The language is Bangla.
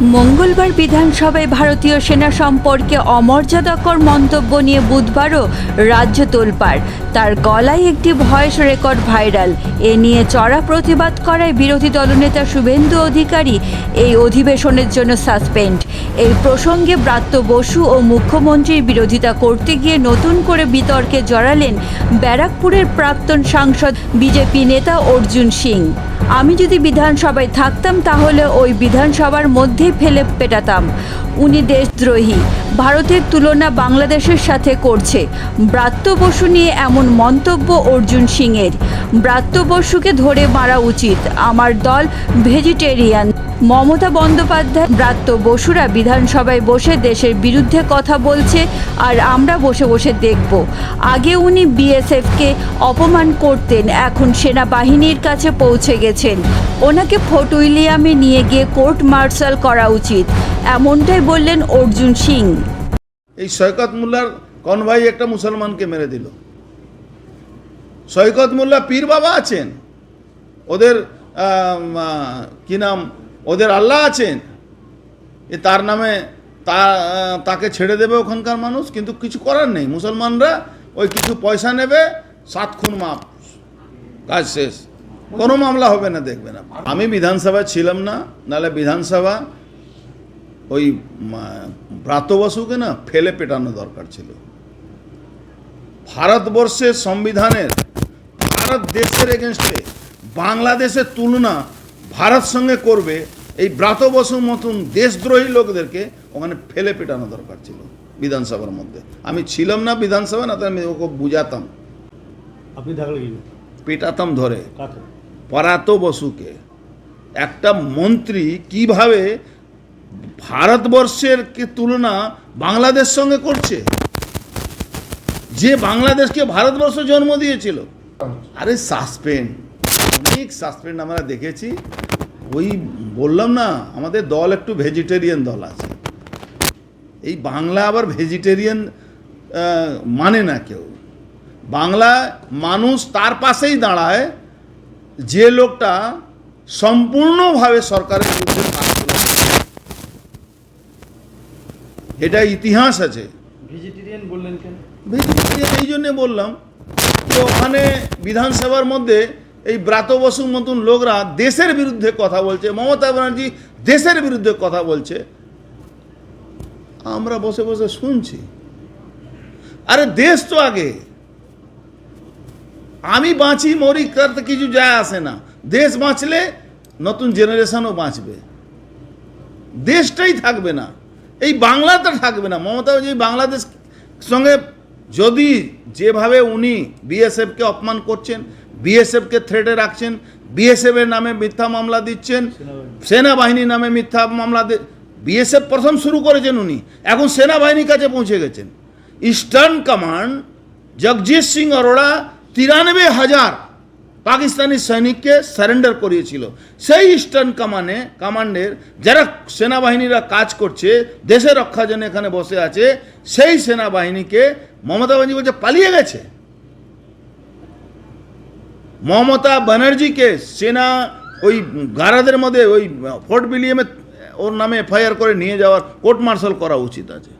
মঙ্গলবার বিধানসভায় ভারতীয় সেনা সম্পর্কে অমর্যাদাকর মন্তব্য নিয়ে বুধবারও রাজ্য তোলপাড়। তার গলায় একটি ভয়েস রেকর্ড ভাইরাল। এ নিয়ে চড়া প্রতিবাদ করায় বিরোধী দলনেতা শুভেন্দু অধিকারী। এই অধিবেশনের জন্য সাসপেন্ড। এই প্রসঙ্গে ব্রাত্য বসু ও মুখ্যমন্ত্রীর বিরোধিতা করতে গিয়ে নতুন করে বিতর্কে জড়ালেন ব্যারাকপুরের প্রাক্তন সাংসদ বিজেপি নেতা অর্জুন সিং। আমি যদি বিধানসভায় থাকতাম তাহলে ওই বিধানসভার মধ্যেই ফেলে পেটাতাম। উনি দেশদ্রোহী, ভারতের তুলনা বাংলাদেশের সাথে করছে। ব্রাত্য বসু নিয়ে এমন মন্তব্য অর্জুন সিংয়ের। ব্রাত্য বসুকে ধরে মারা উচিত। আমার দল ভেজিটেরিয়ান। মমতা বন্দ্যোপাধ্যায় ব্রাত্য বসুরা বিধানসভায় বসে দেশের বিরুদ্ধে কথা বলছে আর আমরা বসে বসে দেখব। আগে উনি বিএসএফকে অপমান করতেন, এখন সেনাবাহিনীর কাছে পৌঁছে গেছেন। ওনাকে ফোর্ট উইলিয়ামে নিয়ে গিয়ে কোর্ট মার্শাল করা উচিত। এমনটাই বললেন অর্জুন সিং। এই সৈকত মোল্লার কনভাই একটা মুসলমানকে মেরে দিল। সৈকত মোল্লা পীর বাবা আছেন, ওদের কি নাম, ওদের আল্লাহ আছেন। এ তার নামে তা তাকে ছেড়ে দেবে ওখানকার মানুষ, কিন্তু কিছু করার নেই। মুসলমানরা ওই কিছু পয়সা নেবে, সাত খুন মাপ, কাজ শেষ। কোনো মামলা হবে না দেখবে না আমি বিধানসভায় ছিলাম না, নাহলে বিধানসভা ওই ব্রাত বসুকে না ফেলে পেটানো দরকার ছিল। ভারতবর্ষের সংবিধানের ভারত দেশের এগেনস্টে বাংলাদেশের তুলনা ভারত সঙ্গে করবে এই ব্রাত বসুর মতন দেশদ্রোহী লোকদেরকে ওখানে ফেলে পেটানো দরকার ছিল বিধানসভার মধ্যে। আমি ছিলাম না বিধানসভা না তো আমি ওকে বুঝাতাম। আপনি পেটাতাম ধরে। পরাত বসুকে একটা মন্ত্রী কীভাবে ভারতবর্ষের কে তুলনা বাংলাদেশ সঙ্গে করছে? যে বাংলাদেশকে ভারতবর্ষ জন্ম দিয়েছিল। আরে সাসপেন্ড অনেক সাসপেন্ড আমরা দেখেছি। ওই বললাম না আমাদের দল একটু ভেজিটেরিয়ান দল আছে। এই বাংলা আবার ভেজিটেরিয়ান মানে না কেউ। বাংলা মানুষ তার পাশেই দাঁড়ায় যে লোকটা সম্পূর্ণভাবে সরকারের বিরুদ্ধে কাজ এটা ইতিহাস আছে। ভেজিটেরিয়ান বললেন কেন? ভেজিটেরিয়ান এই জন্যে বললাম যে ওখানে বিধানসভার মধ্যে এই ব্রাত বসুর মতন লোকরা দেশের বিরুদ্ধে কথা বলছে। মমতা ব্যানার্জি দেশের বিরুদ্ধে কথা বলছে। আমরা বসে বসে শুনছি। আরে দেশ তো আগে। আমি বাঁচি, মরি তাতে কিছু যায় আসে না। দেশ বাঁচলে নতুন জেনারেশনও বাঁচবে। দেশটাই থাকবে না। এই বাংলাটা থাকবে না। মমতা যে বাংলাদেশ সঙ্গে যদি যেভাবে উনি বিএসএফকে অপমান করছেন, বিএসএফকে থ্রেটে রাখছেন, বিএসএফের নামে মিথ্যা মামলা দিচ্ছেন সেনাবাহিনীর নামে মিথ্যা মামলা বিএসএফ প্রথম শুরু করেছেন উনি, এখন সেনাবাহিনীর কাছে পৌঁছে গেছেন। ইস্টার্ন কমান্ড জগজিৎ সিং অরোড়া তিরানব্বই হাজার পাকিস্তানি সৈনিককে সারেন্ডার করিয়েছিল। সেই ইস্টার্ন কামানে, কমান্ডের যারা সেনাবাহিনীরা কাজ করছে, দেশের রক্ষার জন্য এখানে বসে আছে, সেই সেনাবাহিনীকে মমতা ব্যানার্জি বলছে, পালিয়ে গেছে। মমতা ব্যানার্জিকে সেনা ওই গারাদের মধ্যে ওই ফোর্ট বিলিয়ামে ওর নামে এফআইআর করে নিয়ে যাওয়ার কোর্ট মার্শাল করা উচিত আছে।